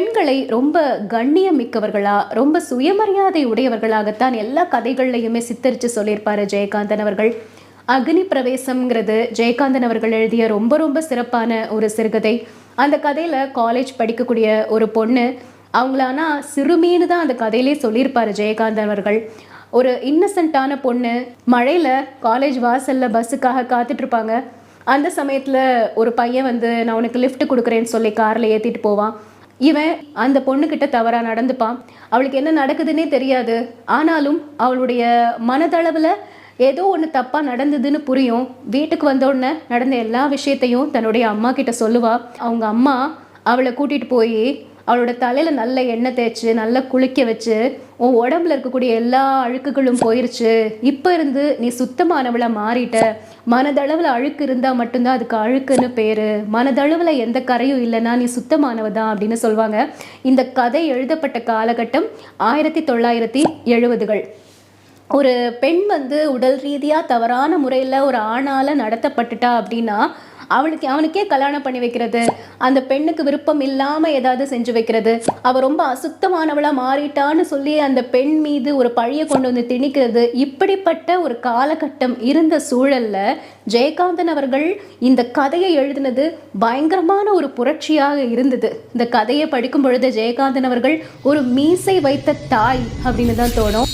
பெண்களை ரொம்ப கண்ணியமிக்கவர்களா ரொம்ப சுயமரியாதை உடையவர்களாகத்தான் எல்லா கதைகள்லையுமே சித்தரித்து சொல்லியிருப்பார் ஜெயகாந்தன் அவர்கள். அக்னி பிரவேசம்ங்கிறது ஜெயகாந்தன் அவர்கள் எழுதிய ரொம்ப ரொம்ப சிறப்பான ஒரு சிறுகதை. அந்த கதையில் காலேஜ் படிக்கக்கூடிய ஒரு பொண்ணு அவங்கள ஆனால் சிறுமின்னு தான் அந்த கதையிலே சொல்லியிருப்பார் ஜெயகாந்தன் அவர்கள். ஒரு இன்னசென்ட்டான பொண்ணு மழையில் காலேஜ் வாசலில் பஸ்ஸுக்காக காத்துட்ருப்பாங்க. அந்த சமயத்தில் ஒரு பையன் வந்து நான் உனக்கு லிஃப்ட் கொடுக்குறேன்னு சொல்லி காரில் ஏற்றிட்டு போவான். இவன் அந்த பொண்ணுக்கிட்ட தவறாக நடந்துப்பான். அவளுக்கு என்ன நடக்குதுன்னே தெரியாது. ஆனாலும் அவளுடைய மனதளவில் ஏதோ ஒன்று தப்பாக நடந்ததுன்னு புரியும். வீட்டுக்கு வந்த உடனே நடந்த எல்லா விஷயத்தையும் தன்னுடைய அம்மா கிட்ட சொல்லுவா. அவங்க அம்மா அவளை கூட்டிகிட்டு போய் அவளோட தலையில் நல்ல எண்ணெய் தேய்ச்சி நல்லா குளிக்க வச்சு உன் உடம்புல இருக்கக்கூடிய எல்லா அழுக்குகளும் போயிருச்சு. இப்போ இருந்து நீ சுத்தமானவளை மாறிட்ட. மனதளவில் அழுக்கு இருந்தால் மட்டும்தான் அதுக்கு அழுக்குன்னு பேர். மனதளவில் எந்த கரையும் இல்லைன்னா நீ சுத்தமானவ தான் அப்படின்னு சொல்லுவாங்க இந்த கதை எழுதப்பட்ட காலகட்டம் ஆயிரத்தி தொள்ளாயிரத்தி எழுபதுகள். ஒரு பெண் வந்து உடல் ரீதியாக தவறான முறையில் ஒரு ஆணால் நடத்தப்பட்டுட்டா அப்படின்னா அவளுக்கு அவனுக்கே கல்யாணம் பண்ணி வைக்கிறது. அந்த பெண்ணுக்கு விருப்பம் இல்லாமல் ஏதாவது செஞ்சு வைக்கிறது. அவள் ரொம்ப அசுத்தமானவளாக மாறிட்டான்னு சொல்லி அந்த பெண் மீது ஒரு பழியை கொண்டு வந்து திணிக்கிறது. இப்படிப்பட்ட ஒரு காலகட்டம் இருந்த சூழல்ல ஜெயகாந்தன் அவர்கள் இந்த கதையை எழுதினது பயங்கரமான ஒரு புரட்சியாக இருந்தது. இந்த கதையை படிக்கும் பொழுது ஜெயகாந்தன் அவர்கள் ஒரு மீசை வைத்த தாய் அப்படின்னு தான் தோணும்.